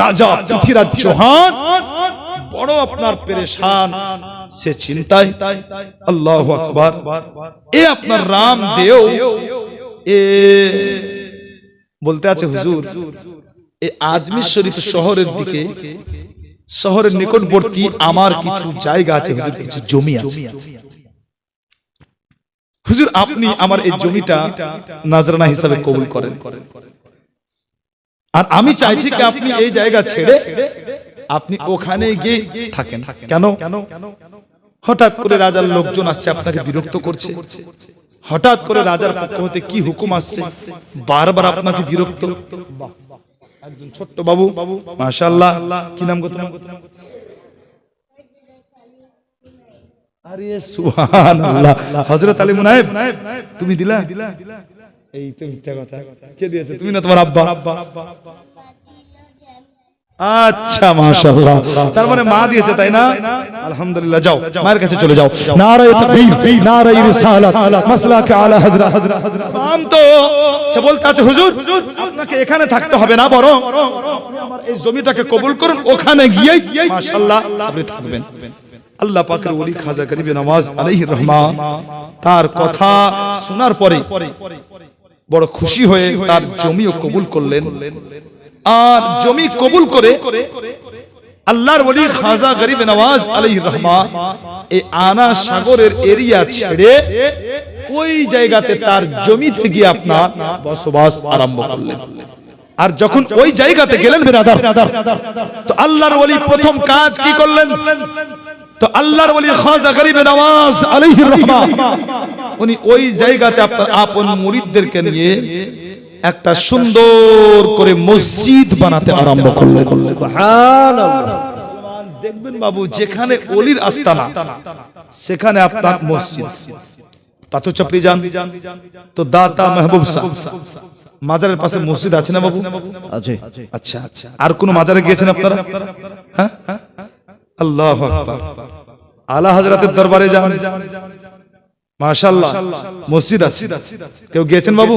রাজা পৃথিরাজ চৌহান বড় আপনার পেরেশান সে চিন্তায় আল্লাহ আকবার। এ আপনার রাম দেও। এ বলতে আছে হুজুর এ আজমির শরীফ শহরের দিকে শহরের নিকটবর্তী আমার কিছু জায়গা আছে হুজুর কিছু জমি আছে। হুজুর আপনি আমার এই জমিটা নাজরানা হিসাবে কবুল করেন। আর আমি চাইছি কি আপনি এই জায়গা ছেড়ে আপনি ওখানে গিয়ে থাকেন। কেন? হঠাৎ করে রাজার লোকজন আসছে আপনাকে বিরক্ত করছে। হঠাৎ করে রাজার পক্ষ হতে কি হুকুম আসছে? বারবার আপনাকে বিরক্ত? একজন ছোট্ট বাবু মাশাআল্লাহ। কি নাম তোমার আরে সুবহানাল্লাহ। হযরত আলী মুনায়েব তুমি দিলা। এই তো মিথ্যা কথা। কে দিয়েছে? তুমি না তোমার আব্বা? আচ্ছা মাশাআল্লাহ। তার মানে মা দিয়েছে, তাই না? আলহামদুলিল্লাহ, যাও। মায়ের কাছে চলে যাও। নারায়ে তাকবীর, নারায়ে রিসালাত, মাসলাকে আলা হযরত আম তো সে বলতে আছে, হুজুর, আপনাকে এখানে থাকতে হবে না, বরং আমার এই জমিটাকে কবুল করুন, ওখানে গিয়েই মাশাআল্লাহ আপনি থাকবেন। আল্লাহ পাকের ওলি খাজা গরিবে নওয়াজ আলাইহির রহমান তার কথা শোনার পরে বড় খুশি হয়ে তার জমিও কবুল করলেন। আর জমি কবুল করে আল্লাহর ওলি খাজা গরিব নওয়াজ আলাইহির রহমান এই আনা সাগরের এরিয়া ছেড়ে ওই জায়গাতে তার জমিতে গিয়ে আপনার বসবাস আরম্ভ করলেন। আর যখন ওই জায়গাতে গেলেন বেরাদার তো আল্লাহর ওলি প্রথম কাজ কি করলেন? তো আল্লাহর ওলি খাজা গরিব নওয়াজ আলাইহির রহমান উনি ওই জায়গাতে আপনার আপন মুরিদদেরকে নিয়ে একটা সুন্দর করে মসজিদ বানাতে আরম্ভ করলেন। দেখবেন বাবু যেখানে অলির আস্তানা সেখানে আপনার মসজিদ। পাথর চাপড়ি যান তো দাতা মেহবুব মাজারের পাশে মসজিদ আছে না বাবু? আছে। আচ্ছা আর কোন মাজারে গিয়েছেন আপনারা? হ্যাঁ? আল্লাহ আকবার। আলা হাজরাতের দরবারে যান। মাশাআল্লাহ। মসজিদ আছে। কেউ গিয়েছেন বাবু?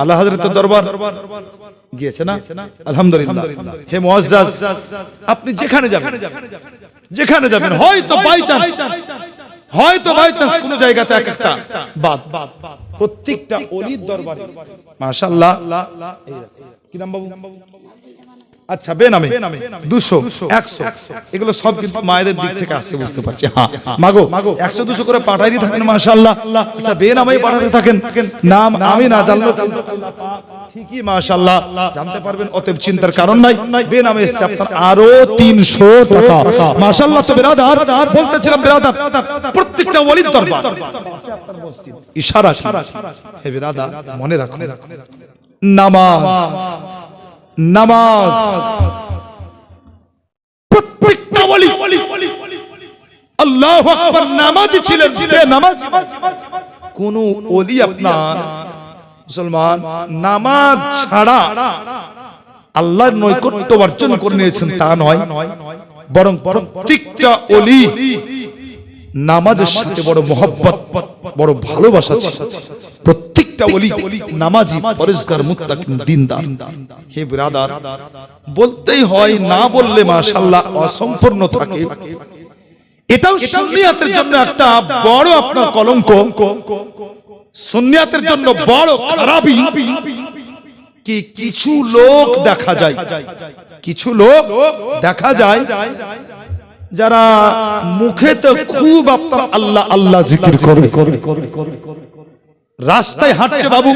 আলা হাজরাতের দরবার। গিয়েছে না? আলহামদুলিল্লাহ। হে মুআজ্জাজ আপনি যেখানে যাবেন। যেখানে যাবেন। হয়তো বাই চান্স হয়তো বাই চান্স কোন জায়গাতে এক একটা বাদ। প্রত্যেকটা অলির দরবারে। দেখো। কি নাম বাবু? আচ্ছা বেনামে। দুশো একশো। এগুলো সব কিন্তু মায়েদের দিক থেকে আসছে বুঝতে পারছি। হ্যাঁ মাগো একশো দুশো করে পাঠাই দিয়ে থাকেন মাশাল্লাহ আচ্ছা বেনামে পাঠাতে থাকেন। নাম আমি না জানলো ঠিকই মাশাল্লাহ জানতে পারবেন অতএব চিন্তার কারণ নাই। বেনামে এসছে আপনার আরও তিনশো টাকা। মাশাল্লাহ তো বেরাদার বলতেছিলাম বেরাদার। প্রত্যেকটা ওলির দরবার। ইশারা হে বেরাদার মনে রাখুন নামাজ। নামাজ। প্রত্যেকটা ওলি আল্লাহু আকবার নামাজি ছিলেন নামাজ। কোন ওলি আপনার মুসলমান নামাজ ছাড়া আল্লাহর নৈকট্য অর্জন করে নিয়েছেন তা নয়, বরং প্রত্যেকটা ওলি নামাজের সাথে বড় মোহব্বত, বড় ভালোবাসা ছিল। প্রত্যেকটা ওলি নামাজি পরিষ্কার মুত্তাকিন দিনদার। হে ব্রাদার বলতেই হয় না বললে মাশাআল্লাহ অসম্পূর্ণ থাকে। এটাও সুন্নিয়াতের জন্য একটা বড় আপনার কলঙ্ক। সুন্নিয়াতের জন্য বড় খারাপই। কি কিছু লোক দেখা যায়। কিছু লোক দেখা যায় যারা মুখে তো খুব আপনার আল্লাহ আল্লাহ জিকির করে। রাস্তায় হাঁটছে বাবু।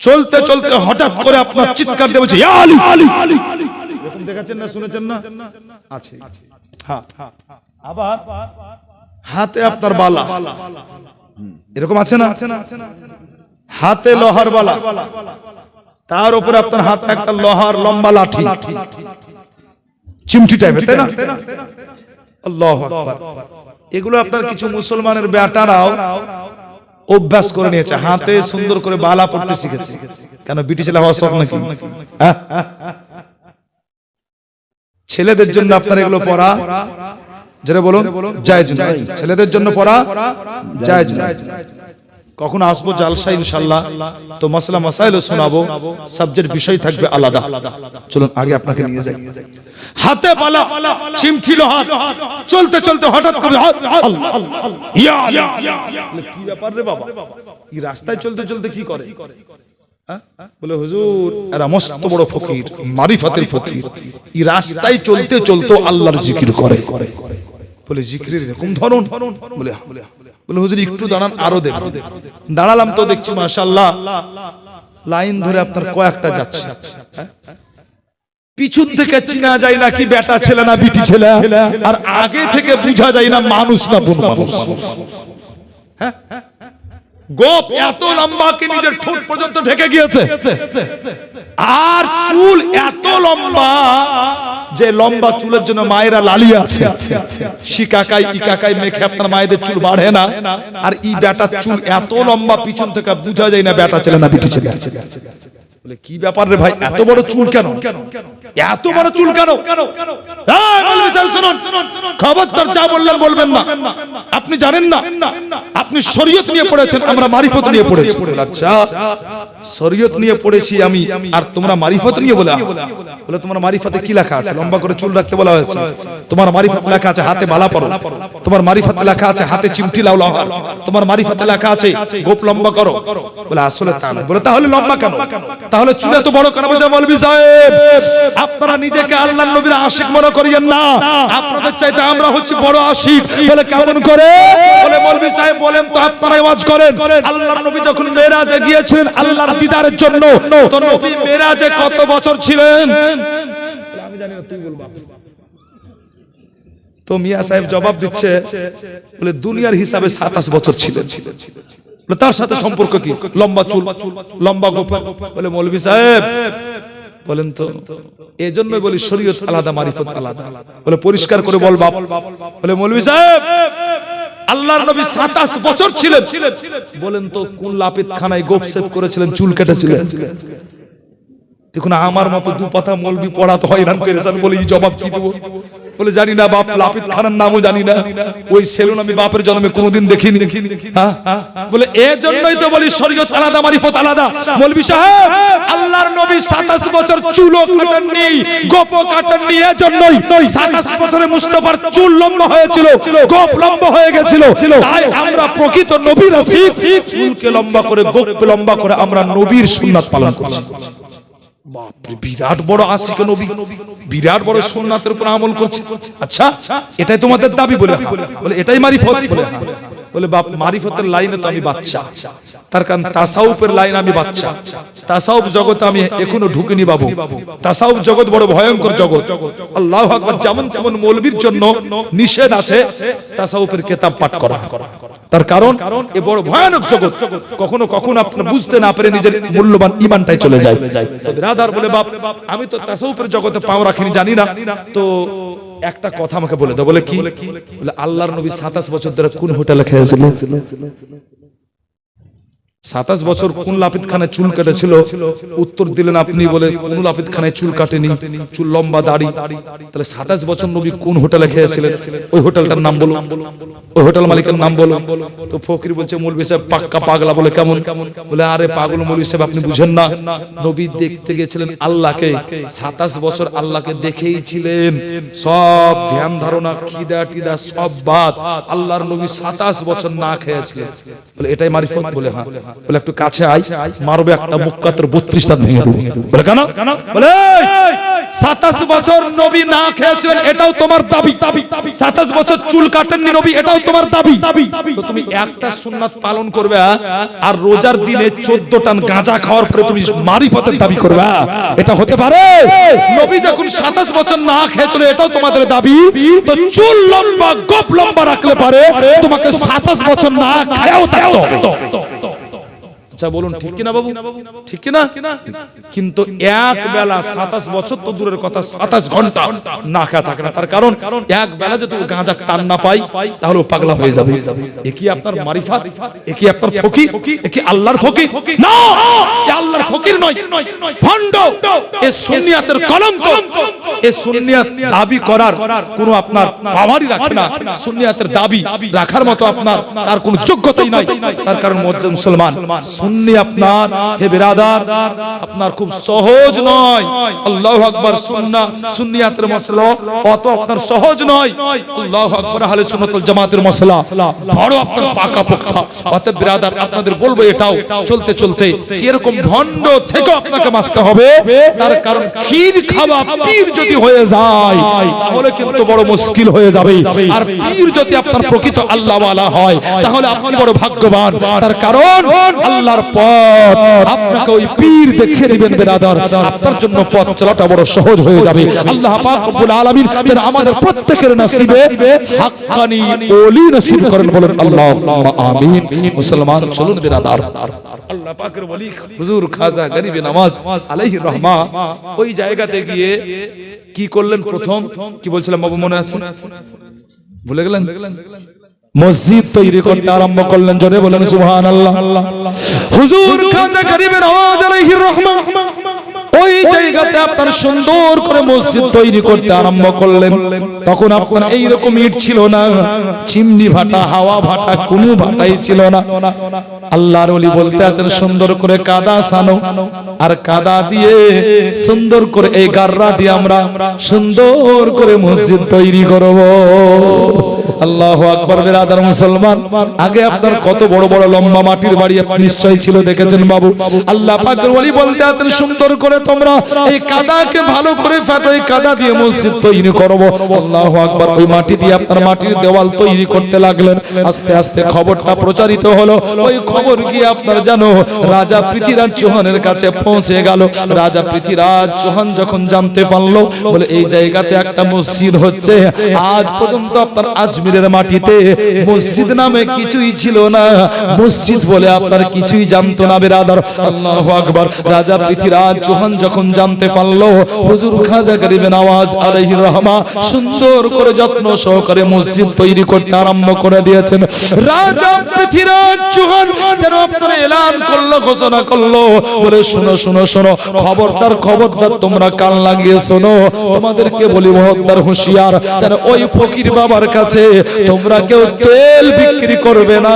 চলতে চলতে হঠাৎ করে আপনার চিৎকার! এরকম দেখেছেন না, শুনেছেন না? আছে। হ্যাঁ। আবার হাতে আপনার বালা। এরকম আছে না? হাতে লোহার বালা। তার উপরে আপনার হাতে একটা লোহার লম্বা লাঠি। চিমটি টাইপের, তাই না? এগুলো আপনার কিছু মুসলমানের বেটারাও অভ্যাস করে নিয়েছে হাতে সুন্দর করে বালা পড়তে শিখেছে। কেন বিটি ছেলে হওয়ার শখ নাকি? হ্যাঁ? ছেলেদের জন্য আপনার এগুলো পড়া। যেটা বলুন জায়েজ নয়। ছেলেদের জন্য পড়া জায়েজ নয়। কখন আসব জালসা ইনশাল্লাহ। তো মাসলা মাসাইল শোনাবো। সাবজেক্ট বিষয় থাকবে আলাদা। চলুন আগে আপনাকে নিয়ে যাই। হাতে পালা চিমছিল হাত চলতে চলতে হঠাৎ করে। বলে, কি ব্যাপার রে বাবা এই রাস্তায় চলতে চলতে কি করে হ্যাঁ? বলে হুজুর এরা মস্ত বড় ফকির মারিফাতের ফকির এই রাস্তায় চলতে চলতে আল্লাহর জিকির করে বলে জিকিরের এরকম ধরন বলে। বলে হুজুর একটু দাঁড়ান আরও দেখ দাঁড়ালাম তো দেখছি মাশাল্লাহ লাইন ধরে আপনার কয়েকটা যাচ্ছে হ্যাঁ? পিছন থেকে চিনা যায় না কি বেটা ছেলে না বিটি ছেলে? আর আগে থেকে বোঝা যায় না মানুষ না কোন মানুষ। হ্যাঁ? গোপ এত লম্বা কি নিজের ঠোঁট পর্যন্ত ঢেকে গিয়েছে? আর চুল এত লম্বা যে লম্বা চুলের জন্য মায়েরা লালিয়ে আছে। শিকাকাই ইকাকাই মেখে আপনার মায়েদের চুল বাড়ে না। আর ই বেটার চুল এত লম্বা পিছন থেকে বুঝা যায় না বেটা ছেলে না বিটি ছেলে। বলে কি ব্যাপার রে ভাই? এত বড় চুল কেন? এত বড় চুল কেন? খবরদার যা বললেন বলবেন না। আপনি জানেন না? আপনি শরীয়ত নিয়ে পড়েছেন আমরা মারিফত নিয়ে পড়েছি। আচ্ছা শরীয়ত নিয়ে পড়েছি আমি আর তোমরা মারিফত নিয়ে বলে বলে তোমার মারিফতে কি লেখা আছে? লম্বা করে চুল রাখতে বলা হয়েছে। তোমার মারিফত লেখা আছে হাতে মালা পরো। তোমার মারিফত লেখা আছে হাতে চিমটি লাও লহার তোমার মারিফতে লেখা আছে গোপ লম্বা করো। বলে, আসলে তা নয়। বলে, তাহলে লম্বা কেন? তাহলে চুলে তো বড় কেন? বোঝা মৌলভী সাহেব, আপনারা নিজেকে আল্লাহ নবীর আশিক মনে করিয়েন না। আপনাদের চাইতে আমরা হচ্ছি বড় আশিক। বলে, কেমন করে? বলে মৌলভী সাহেব, বলেন তো আপনারা ওয়াজ করেন। আল্লাহর নবী যখন মেরাজে গিয়েছিলেন আল্লাহর দিদারের জন্য, তো নবী মেরাজে কত বছর ছিলেন? আমি জানি না, তুই বলবা। তো মিয়া সাহেব জবাব দিচ্ছে বলে দুনিয়ার হিসাবে সাতাশ বছর ছিলেন। তার সাথে সম্পর্ক কি? লম্বা চুল লম্বা গোপা বলে মৌলভী সাহেব বলেন তো এজন্যই বলি শরীয়ত আলাদা মারিফত আলাদা। বলে পরিষ্কার করে বল বাপ। বলে মৌলভী সাহেব আল্লাহর নবী সাতাশ বছর ছিলেন। বলেন তো কোন লাপিত খানায় গোপ সেভ করেছিলেন চুল কেটেছিলেন? দেখুন, আমার মতো দু পাতা মলবি পড়াতে হয়রান পেরেছেন বলে জবাব কি দেবো? বলে, জানি না বাপ, লাপিত খানার নামও জানি না। ওই সেলুন আমি বাপের জন্মে কোনোদিন দেখিনি। হ্যাঁ? বলে এ জন্যই তো বলি, শরীয়ত আলাদা, মারিফত আলাদা। মৌলবি সাহেব, আল্লাহর নবী 27 বছর চুলও কাটেননি, গোপও কাটেননি জন্যই 27 বছরে মুস্তাফার চুল লম্বা হয়েছিল, গোপ লম্বা হয়ে গেছিল। তাই আমরা প্রকৃত নবীর রাসূল চুলকে লম্বা করে গোপ লম্বা করে আমরা নবীর সুন্নাত পালন করছি। বিরাট বড় আশিক নবী, বিরাট বড় সোমনাথের উপর আমল করছে আচ্ছা এটাই তোমাদের দাবি বলে। বলে এটাই মারিফত বলে। বলে, বাপ, মারিফতের লাইনে তো আমি বাচ্চা। তার কারণ তাসাউফের লাইন আমি বাচ্চা। তাসাউফ জগতে আমি এখনও ঢুকিনি বাবু। তাসাউফ জগৎ বড় ভয়ঙ্কর জগৎ। আল্লাহ আকবার, যেমন যেমন মৌলবীর জন্য নিষেধ আছে, তাসাউফের কেতাব পাঠ করা। তার কারণ এ বড় ভয়ানক জগৎ। কখনো কখনো আপনার বুঝতে না পেরে নিজের মূল্যবান ইমানটাই চলে যায়। তো বিরাদার বলে, বাপ, আমি তো তাসাউফের জগতে পাও রাখিনি, জানি না। তো একটা কথা আমাকে বলে দাও বলে কি? বলে আল্লাহর নবী সাতাশ বছর ধরে কোন হোটেলে খেয়েছিলেন সাতাশ বছর কোন লাপিত খানে চুল কেটেছিল? উত্তর দিলেন আপনি বলে কোন লাপিত খানায় চুল কাটেনি। চুল লম্বা দাড়ি। তাহলে সাতাশ বছর নবী কোন হোটেলে খেয়েছিলেন? ওই হোটেলটার নাম বলো ওই হোটেল মালিকের নাম বলো তো ফকির বলছে মৌলবি সাহেব পাক্কা পাগলা বলে কেমন? বলে আরে পাগল মৌলবি সাহেব আপনি বুঝেন না। নবী দেখতে গেছিলেন আল্লাহকে। সাতাশ বছর আল্লাহকে দেখেই ছিলেন সব ধ্যান ধারণা খিদা টিদা সব বাদ। আল্লাহর নবী সাতাশ বছর না খেয়েছিলেন বলে এটাই মারিফত বলে হ্যাঁ বলে, একটু কাছে আই মারবে একটা মুক্কা তোর বত্রিশ দাঁত ভেঙে দেবো। বলে, কেন? বলে সাতাশ বছর নবী না খেয়েছিলেন, এটাও তোমার দাবি। সাতাশ বছর চুল কাটেননি নবী, এটাও তোমার দাবি। তো তুমি একটা সুন্নাত পালন করবে হ্যাঁ? আর রোজার দিনে চোদ্দ টান গাঁজা খাওয়ার পরে তুমি মারিফতের দাবি করবে হ্যাঁ? এটা হতে পারে? নবী যখন সাতাশ বছর না খেয়েছিল এটাও তোমাদের দাবি। তো চুল লম্বা, গোপ লম্বা রাখলে পারে, তোমাকে সাতাশ বছর না খেয়েও থাকতে হবে। আচ্ছা বলুন ঠিক কিনা বাবু? ঠিক কিনা কিন্তু এক বেলা সাতাশ বছর তো দূরের কথা সাতাশ ঘণ্টা না খাওয়া থাকে না। তার কারণ এক বেলা যদি গাঁজা টান না পাই তাহলে পাগলা হয়ে যাবে। এ কি আপনার মারিফাত? এ কি আপনার ফকির এ কি আল্লাহর ফকির না! এ আল্লাহর ফকির নয়। ভণ্ড! এ সুন্নিয়াতের কলঙ্ক। এই সুন্নিয়াত দাবি করার কোনো আপনার পাওয়ারই রাখে না। সুন্নিয়াতের দাবি রাখার মতো আপনার তার কোনো যোগ্যতাই নাই। তার কারণ মুসলমান। সুন্নি আপনার, হে বিরাদার, আপনার খুব সহজ নয়। আল্লাহু আকবার সুন্নাহ সুন্নিয়াতের মসলা অত আপনার সহজ নয়। আল্লাহু আকবার আহলে সুন্নাতুল জামাতের মসলা বড় আপনার পাকা পোক্তা অতএব বিরাদার, আপনাদের বলব এটাও, চলতে চলতে, কীরকম ভণ্ড থেকে আপনাকে বাঁচতে হবে। তার কারণ ক্ষীর খাওয়া পীর যদি হয়ে যায়, তাহলে কিন্তু বড় মুশকিল হয়ে যাবে। আর পীর যদি আপনার প্রকৃত আল্লাহওয়ালা হয়, তাহলে আপনি বড় ভাগ্যবান। তার কারণ আল্লাহর পথ আপনাকে ওই পীর দেখিয়ে দিবেন বেরাদার। আপনার জন্য পথ চলাটা বড় সহজ হয়ে যাবে। আল্লাহ পাক রব্বুল আলামিন যেন আমাদের প্রত্যেকের নসিবে হাক্কানি ওলি নসিব করেন বলেন আল্লাহ আমিন। মুসলমান, চলুন বেরাদার। আল্লাহ পাকের ওলি হুজুর খাজা গরিবে নামাজ আলাইহির রহমা ওই জায়গাতে গিয়ে কি করলেন প্রথম? কি বলছিলাম বাবু মনে আছে? ভুলে গেলেন? মসজিদ তৈরি করতে আরম্ভ করলেন, জোরে বলেন সুহান আল্লাহ হুজুর খাজা গরিবের আওয়াজ আলাইহির রহমান। ওই জায়গাতে আপনার সুন্দর করে মসজিদ তৈরি করতে আরম্ভ করলেন। তখন আপনার এইরকম ইট ছিল না, চিমনি ভাটা, হাওয়া ভাটা, কোনো ভাটাই ছিল না। আল্লাহর ওলি বলতে আছেন, সুন্দর করে কাদা সানো। আর কাদা দিয়ে সুন্দর করে এই গাররা দিয়ে আমরা সুন্দর করে মসজিদ তৈরি করব। আল্লাহ আকবর, বেরাদার মুসলমান। আগে আপনার কত বড় বড় লম্বা মাটির বাড়ি আপনি নিশ্চয়ই ছিল, দেখেছেন বাবু? আল্লাহ পাকের ওলি বলতে আছেন, সুন্দর করে তোমরা এই কাদাকে ভালো করে ফাটো, এই কাদা দিয়ে মসজিদ তৈরি করব। আল্লাহ আকবর, ওই মাটি দিয়ে আপনার মাটির দেওয়াল তৈরি করতে লাগলেন। আস্তে আস্তে খবরটা প্রচারিত হলো। ওই খবর গিয়ে আপনার জানো? রাজা পৃথিরাজ চৌহানের কাছে পৌঁছে গেল। রাজা পৃথিরাজ চৌহান যখন জানতে পারল, বলে, এই জায়গাতে একটা মসজিদ হচ্ছে। আজ পর্যন্ত আপনার আজমিরের মাটিতে মসজিদ নামে কিছুই ছিল না। মসজিদ বলে আপনার কিছুই জানতো না, বেরাদার। আল্লাহ আকবর। রাজা পৃথিরাজ চৌহান যখন জানতে পারল, হুজুর খাজা গরিবে নওয়াজ আলাইহির রহমা সুন্দর করে যত্ন সহকারে মসজিদ তৈরি করতে আরম্ভ করে দিয়েছেন। রাজা পৃথিরাজ চৌহান যেন আপনার এলান করল, ঘোষণা করল। বলে, শুনো শুনো, শোনো, খবরদার খবরদার, তোমরা কান লাগিয়ে শোনো। তোমাদেরকে বলি, মহদ্দার হুঁশিয়ার, যেন ওই ফকির বাবার কাছে তোমরা কেউ তেল বিক্রি করবে না।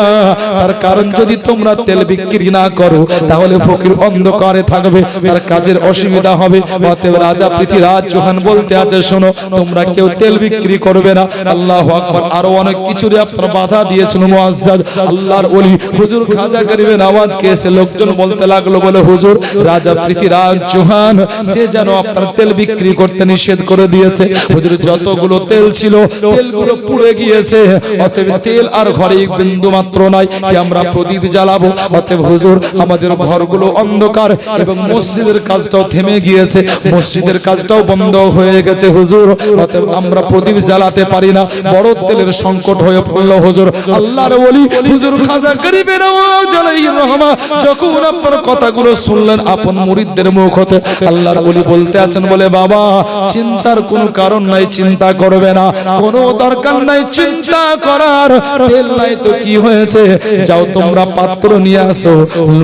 তার কারণ যদি তোমরা তেল বিক্রি না করো, তাহলে ফকির অন্ধকারে থাকবে, তার কাজের অসুবিধা হবে। অতএব রাজা পৃথিরাজ চৌহান বলতে আছে, শোনো, তোমরা কেউ তেল বিক্রি করবে না। আল্লাহ আকবার। আরও অনেক কিছুরে আপনার বাধা দিয়েছেন, মুআজ্জাজ। আল্লাহর ওলি হুজুর খাজা করিবেন আওয়াজকে এসে লোকজন বলতে লাগল, বলে, হুজুর, রাজা পৃথিরাজ চৌহান, সে যেন আপনার তেল বিক্রি করতে নিষেধ করে দিয়েছে। হুজুর, যতগুলো তেল ছিল, তেলগুলো পুড়ে গিয়েছে। অতএব তেল আর ঘরে বিন্দু মাত্র নাই, কি আমরা প্রদীপ জ্বালাবো? অতএব হুজুর, আমাদের ঘরগুলো অন্ধকার এবং মসজিদের কাজটাও থেমে গিয়েছে। মসজিদের কাজটাও বন্ধ হয়ে গেছে, হুজুর। অতএব আমরা প্রদীপ জ্বালাতে পারি না। বড় তেলের সংকট হয়ে পড়ল, হুজুর। আল্লাহর ওলি, হুজুর, খাজা গরিবের যখন আপনার কথাগুলো শুনলেন, আপন মুরিদদের মুখ হতে আল্লাহর ওলি বলতে আছেন বলে, বাবা, চিন্তার কোনো কারণ নাই, চিন্তা করবে না। কোনো দরকার নাই, চিন্তা করার। তেল নাই তো কি হয়েছে? যাও তোমরা পাত্র নিয়ে আসো।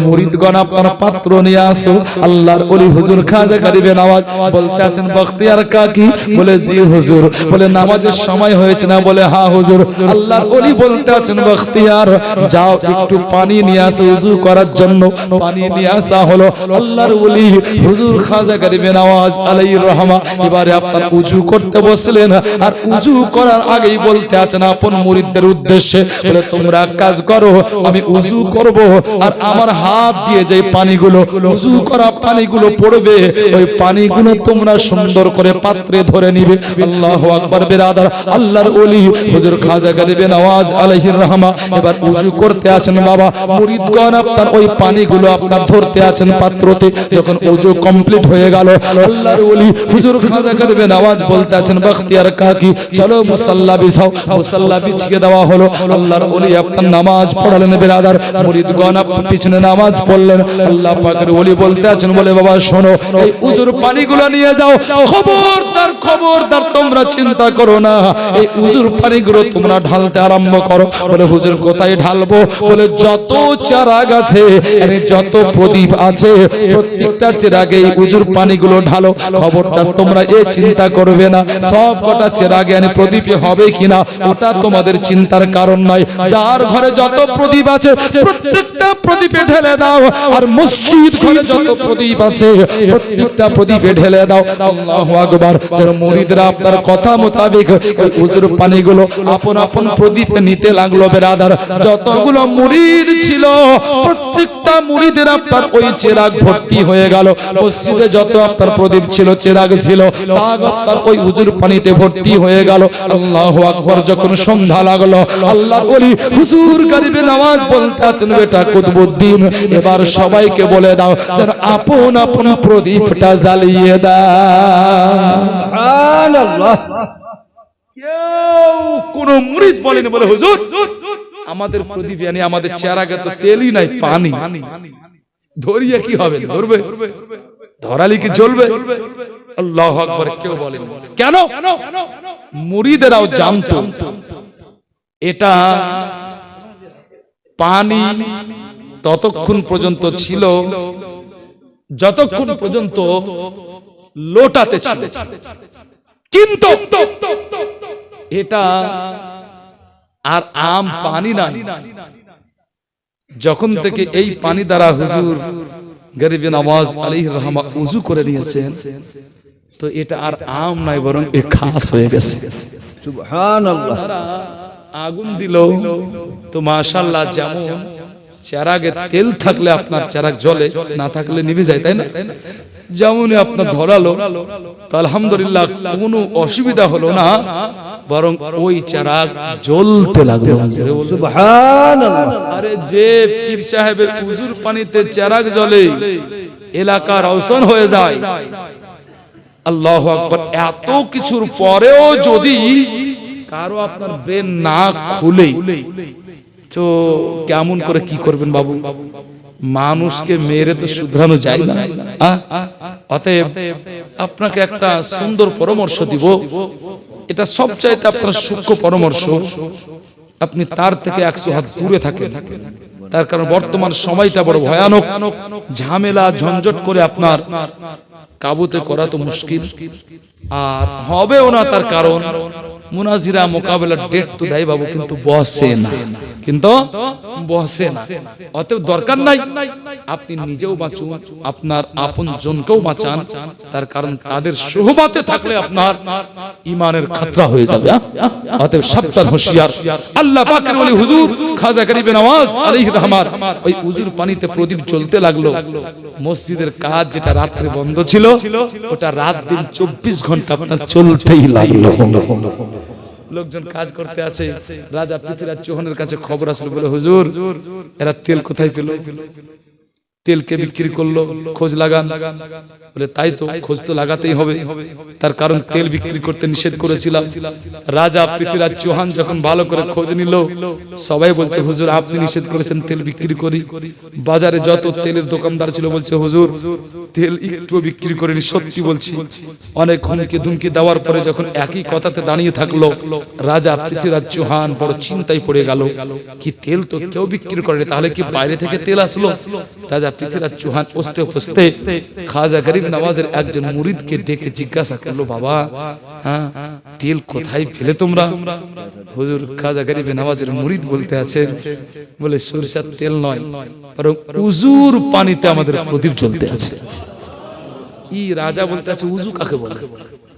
মুরিদগণ আপনার পাত্র নিয়ে আসো। আল্লাহর হুজুর খাজা আওয়াজ বলতে আছেন, বখতিয়ার কাকি? বলে, জি হুজুর। বলে, নামাজের সময় হয়েছে না? বলে হ্যাঁ হুজুর। আল্লাহর ওলি বলতে আছেন, বখতিয়ার। যাও একটু পানি নিয়ে আসো, উজু করার জন্য পানি নিয়ে আসা হলো। আল্লাহর ওলি হুজুর খাজা গরিবে নওয়াজ আলাইহির রহমা। এবারে আপনার উজু করতে বসলেন আর উজু করার আগেই বলতে আছেন আপন মুরিদদের উদ্দেশ্যে বলে, তোমরা কাজ করো, আমি উজু করব আর আমার হাত দিয়ে যে পানিগুলো, উজু করা পানিগুলো পড়বে, ওই পানিগুলো তোমরা সুন্দর করে পাত্রে ধরে নিবে। আল্লাহু আকবার বেরাদার, আল্লাহর ওলি হুজুর খাজা গরিবে নওয়াজ আলাইহির রহমা। এবার উজু করতে আছেন বাবা মুরিদগণ আপনার ওই পানিগুলো আপনার ধরতে আছেন পাত্রতে, যখন উজু কমপ্লিট হয়ে গেল, আল্লাহর ওলি হুজুর খাজা করবেন আওয়াজ বলতে আছেন কাকি, চলো মুসাল্লা বিছাও। মুসাল্লা বিছিয়ে দেওয়া হলো, আল্লাহর ওলি আপনার নামাজ পড়ালেন বেরাদার, মুরিদগণ আপনার পিছনে নামাজ পড়লেন, আল্লাহ পাকের ওলি বলতে আছেন, বলে, বাবা, শোনো, এই উজুর পানিগুলো নিয়ে যাও, খবরদার খবরদার, তোমরা চিন্তা করো না, এই উজুর পানিগুলো তোমরা ঢালতে আরম্ভ করো। বলে, হুজুর, কোথায় ঢালবো? বলে, যত চারাগ আছে আরে যত প্রদীপ আছে, প্রত্যেকটা চেরাগে উজুর পানিগুলো ঢালো। তোমরা এ চিন্তা করবে না। সব কটা চেরাগে প্রদীপে হবে কিনা, ওটা তোমাদের চিন্তার কারণ নয়। যার ঘরে যত প্রদীপ আছে, প্রত্যেকটা প্রদীপে ঢেলে দাও। আর মসজিদ ঘরে যত প্রদীপ আছে, প্রত্যেকটা প্রদীপে ঢেলে দাও। আল্লাহু আকবার। যেন আপনার কথা মোতাবেক ওই উজুর পানিগুলো আপন আপন প্রদীপে নিতে লাগল, বেরাদার। যতগুলো মুরিদ ছিল। প্রত্যেকটা মুরিদের আপনার ওই চেরাগ ভর্তি হয়ে গেল। মসজিদে যত আপনার প্রদীপ ছিল চেরাগ ছিল তা আপনার ওই উজুর পানিতে ভর্তি হয়ে গেল। আল্লাহু আকবার যখন সন্ধ্যা লাগল আল্লাহ বলি হুজুর গরিবে নামাজ বলতে আছেন বেটা কুতুবুদ্দিন এবার সবাইকে বলে দাও যেন আপন আপন প্রদীপটা জ্বালিয়ে দাও। কেউ কোন মুরিদ বলেনি বলে হুজুর আমাদের প্রদীপ আনি আমাদের চেহারাকে তো তেলই নাই পানি। ধরিয়ে কি হবে? ধরবে? ধরালি কি জ্বলবে? আল্লাহ আকবর কেউ বলেন। কেন? মুরিদেরাও জানতো। এটা পানি ততক্ষণ পর্যন্ত ছিল। যতক্ষণ পর্যন্ত লোটাতে ছিল। কিন্তু এটা আর আম পানি নাই। যখন থেকে এই পানি দ্বারা হুজুর গরিব নওয়াজ আলাইহির রহমা উজু করে দিয়েছেন তো এটা আর আম নাই বরং এ খাস হয়ে গেছে। আগুন দিল তো মাশাল্লাহ যেমন চেরাগে তেল থাকলে আপনার চেরাগ জলে না থাকলে নিভে যায় তাই না? যেমনই আপনার ধরালো আলহামদুলিল্লাহ কোনো অসুবিধা হলো না বরং ওই চেরাগ জ্বলতে লাগল আরে যে পীর সাহেবের উজুর পানিতে চেরাগ জ্বলে এলাকা রওশন হয়ে যায়। আল্লাহ আকবর এত কিছুর পরেও যদি কারও আপনার ব্রেন না খুলে তো কেমন করে কি করবেন বাবু? বাবু? মানুষকে মেরে তো শুধরানো যায় না। অতএব আপনাকে একটা সুন্দর পরামর্শ দিব। এটা সবচাইতে আপনার সূক্ষ্ম পরামর্শ। আপনি তার থেকে একশো হাত দূরে থাকেন। তার কারণ বর্তমান সময়টা বড় ভয়ানক। ঝামেলা ঝঞ্ঝট করে আপনার কাবুতে করা তো মুশকিল। আর হবেও না তার কারণ। মুনাজিরা মোকাবেলার ডেট তো দেয় বাবু, কিন্তু বসে না। কিন্তু বসে না। অতএব দরকার নাই। আপনি নিজেও বাঁচুন, আপনার আপন জনকেও বাঁচান, তার কারণ তাদের সোহবাতে থাকলে আপনার ইমানের খাতরা হয়ে যাবে অতএব সাবধান, হুঁশিয়ার। আল্লাহ পাকের বলি হুজুর, খাজা গরিবে নওয়াজ আলাইহির রহমান, ওই উজুর পানিতে প্রদীপ জ্বলতে লাগল। মসজিদের কাজ যেটা রাত্রে বন্ধ ছিল, ওটা রাত দিন চব্বিশ ঘণ্টা আপনার চলতেই লাগল। লোকজন কাজ করতে আছে রাজা পৃথ্বীরাজ চৌহানের কাছে খবর আসলো বলে, হুজুর, এরা তেল কোথায় পেল? তেলকে বিক্রি করল খোঁজ লাগান। বলে, তাই তো খোঁজ তো লাগাতেই হবে। তার কারণ তেল বিক্রি করতে নিষেধ করেছিলাম। রাজা পৃথ্বীরাজ চৌহান যখন ভালো করে খোঁজ নিল, সবাই বলছে, হুজুর, আপনি নিষেধ করেছেন তেল বিক্রি করি। বাজারে যত তেলের দোকানদার ছিল, বলছে, হুজুর, তেল একটু বিক্রি করিনি, সত্যি বলছি। অনেক হুমকি ধুমকি দেওয়ার পরে যখন একই কথাতে দাঁড়িয়ে থাকল, রাজা পৃথ্বীরাজ চৌহান বড় চিন্তায় পড়ে গেল, কি তেল তো কেউ বিক্রি করেনি, তাহলে কি বাইরে থেকে তেল আসলো? রাজা পৃথ্বীরাজ চৌহান খাজা গরিব নওয়াজের একজন মুরিদকে ডেকে জিজ্ঞাসা করল, বাবা হ্যাঁ তেল কোথায় ফেলে তোমরা? হুজুর খাজা গরিবে নওয়াজের মুরিদ বলতে আছেন, বলে, সরিষার তেল নয়, বরং উজুর পানিতে আমাদের প্রদীপ জ্বলতে আছে। ই রাজা বলতে আছে, উজু কাকে বলে?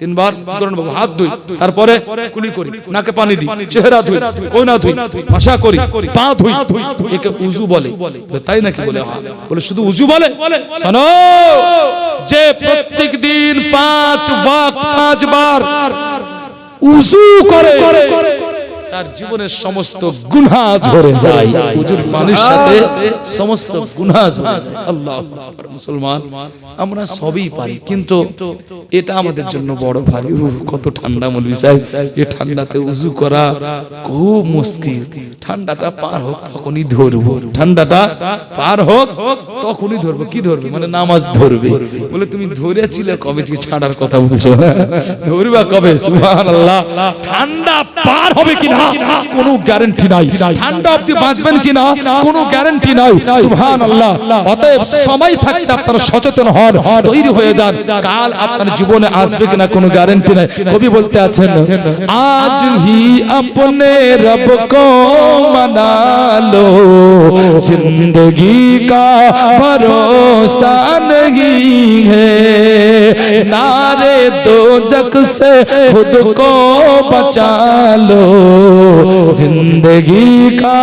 তিনবার করেন বাবু হাত ধুই তারপরে কুলি করি নাকে পানি দিই চেহারা ধুই কোনা ধুই ভাষা করি পা ধুই একে উজু বলে। বলে, তাই নাকি বলে? হ্যাঁ। বলে শুধু উজু বলে? শোনো যে প্রত্যেক দিন পাঁচ ওয়াক্ত পাঁচবার উজু করে তার জীবনের সমস্ত গুনাহ ঝরে যায়। হুজুর পানির সাথে সমস্ত গুনাহ ঝরে যায়। আল্লাহ মুসলমান। আমরা সবই পারি কিন্তু এটা আমাদের জন্য বড় ভারী। কত ঠান্ডা মৌলভী সাহেব এই ঠান্ডাতে উজু করা খুব মুশকিল। ঠান্ডাটা পার হোক তখনই ধরবো। ঠান্ডাটা পার হোক তখনই ধরবো। কি ধরবে? মানে নামাজ ধরবে। বলে তুমি ধরেছিলে কবে? ছাড়ার কথা বলছো। ধরবা কবে? সুবহানাল্লাহ। ঠান্ডা পার হবে কিনা? কোনো গ্যারান্টি নাই ঠান্ডা অবধি বাঁচবেন কিনা কোনো গ্যারান্টি নাই সুবহানাল্লাহ অতএব সময় থাকতে আপনারা সচেতন হন তৈরি হয়ে যান কাল আপনার জীবনে আসবে কিনা কোনো গ্যারান্টি নাই কবি বলতে আছেন আজ হি अपने रब को मना लो जिंदगी का भरोसा नहीं है नारे दो जग से खुद को बचा लो जिंदगी का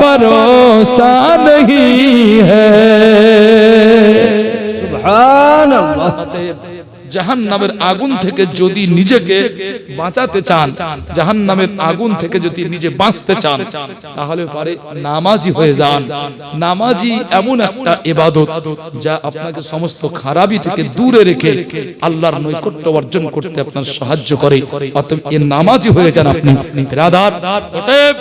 भरोसा नहीं है सुबह জাহান নামের আগুন থেকে যদি নিজেকে বাঁচাতে চান জাহান নামের আগুন থেকে যদি নিজে বাঁচতে চান, তাহলে পারে নামাজি হয়ে যান। নামাজি এমন একটা এবাদত যা আপনাকে সমস্ত খারাপি থেকে দূরে রেখে আল্লাহর নৈকট্য অর্জন করতে আপনার সাহায্য করে। অতএব এ নামাজি হয়ে যান আপনি। বিরাদার, অতএব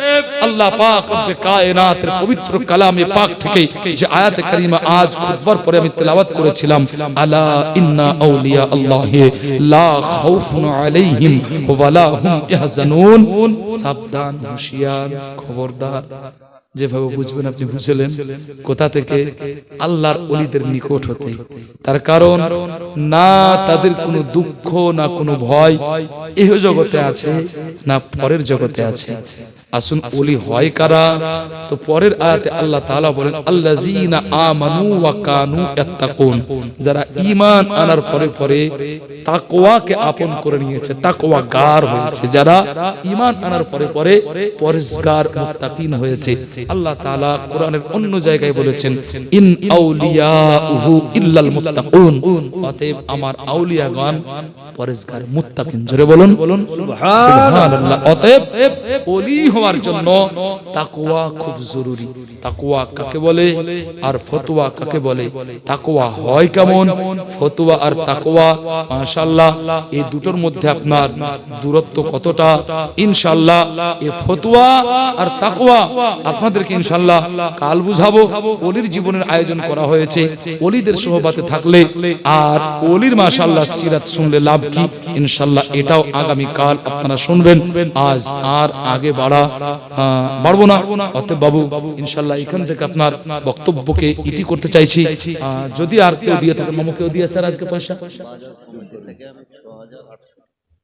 আল্লাহ পাক কায়নাতের পবিত্র কালামে পাক থেকে যে আয়াতে কারিমা আজ খুতবার পরে আমি তেলাওয়াত করেছিলাম, আলা ইন্না আউলিয়া আল্লাহ যেভাবে বুঝবেন আপনি বুঝলেন কোথা থেকে? আল্লাহর অলিদের নিকট হতে। তার কারণ না তাদের কোনো দুঃখ, না কোনো ভয় এহ জগতে আছে, না পরের জগতে আছে। আসুন ওলি হয় কারা? তো পরের আয়াতে আল্লাহ তাআলা বলেন আল্লাযীনা আমানু ওয়া কানু ইয়াত্তাকুন। যারা ঈমান আনার পরে পরে তাকওয়াকে আপন করে নিয়েছে তাকওয়া গার হয়েছে। যারা ঈমান আনার পরে পরে পরেশগার মুত্তাকিন হয়েছে। আল্লাহ তাআলা কোরআনের অন্য জায়গায় বলেছেন ইন আউলিয়াউহু ইল্লাল মুত্তাকুন। অতএব আমার আউলিয়াগণ পরেশগার মুত্তাকিন। জোরে বলুন। বলুন সুবহানাল্লাহ। অতএব ওলি হওয়ার জন্য তাকওয়া খুব জরুরি। তাকওয়া কাকে বলে? আর ফতোয়া কাকে বলে? তাকওয়া হয় কেমন? ফতোয়া আর তাকওয়া, মাশাআল্লাহ, এই দুটোর মধ্যে আপনার দূরত্ব কতটা? ইনশাআল্লাহ এই ফতোয়া আর তাকওয়া আপনাদেরকে ইনশাআল্লাহ কাল বুঝাবো। ওলির জীবনের আয়োজন করা হয়েছে। ওলিদের সহবাতে থাকলে আর ওলির, মাশাআল্লাহ, সিরাত শুনলে লাভ কি? ইনশাআল্লাহ, এটাও আগামী কাল আপনারা শুনবেন। আজ আর আগে বাড়া বাড়বো না। অতএব বাবু, ইনশাআল্লাহ এখান থেকে আপনার বক্তব্যকে ইতি করতে চাইছি। যদি আর কেউ দিয়ে থাকে, মামু কেউ দিয়েছে আজকে পয়সা?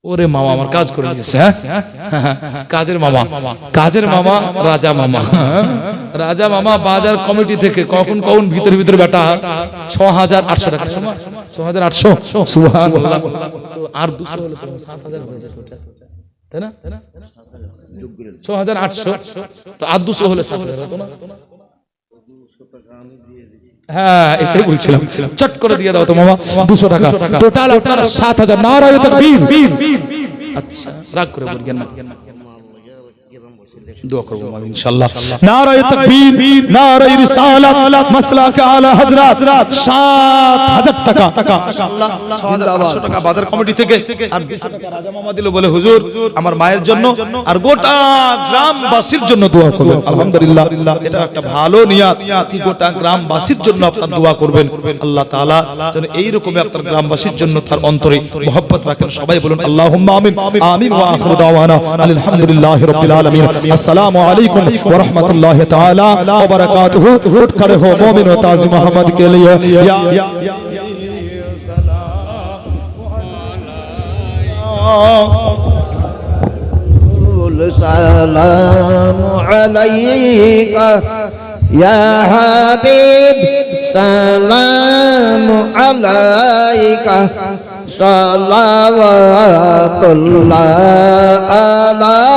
ওরে মামা, আমার কাজ করে নিয়েছে হ্যাঁ? কাজের মামা কাজের মামা, রাজা মামা। রাজা মামা, বাজার কমিটি থেকে কখন কখন ভিতরে ভিতরে বেটা ছ হাজার আটশো টাকা। ছ হাজার আটশো আর দুশো সাত হাজার। তাই না? ছ হাজার আটশো। তো আর দুশো হলে সাত হাজার হতো না? হ্যাঁ এটাই বলছিলাম। চট করে দিয়ে দাও তো মামা দুশো টাকা। টোটাল আপনার সাত হাজার। নারায় তাকবীর। আচ্ছা রাগ করে বলবেন না। দোয়া করব আমি ইনশাআল্লাহ। নারায়ে তাকবীর নারায়ে রিসালাত মাসলাক আলা হযরত। 7000 টাকা। মাশাআল্লাহ 6800 টাকা বাজার কমিটি থেকে। আর 200 টাকা রাজা মামা দিল বলে হুজুর আমার মায়ের জন্য আর গোটা গ্রামবাসীর জন্য দোয়া করবেন। আলহামদুলিল্লাহ এটা একটা ভালো নিয়াত কি গোটা গ্রামবাসীর জন্য আপনার দোয়া করবেন? আল্লাহ তাআলা যেন এই রকমই আপনার গ্রামবাসীর জন্য তার অন্তরে মোহব্বত রাখেন। সবাই বলুন আল্লাহুম্মা আমিন আমিন ওয়া আখিরু দাওয়ানা আলহামদুলিল্লাহি রাব্বিল আলামিন। السلام عليكم ورحمة الله تعالى وبركاته. اٹھ مومن وتعزي محمد کے لیے. یا سلام عليك يا حبيب. سلام عليك. صلوات الله على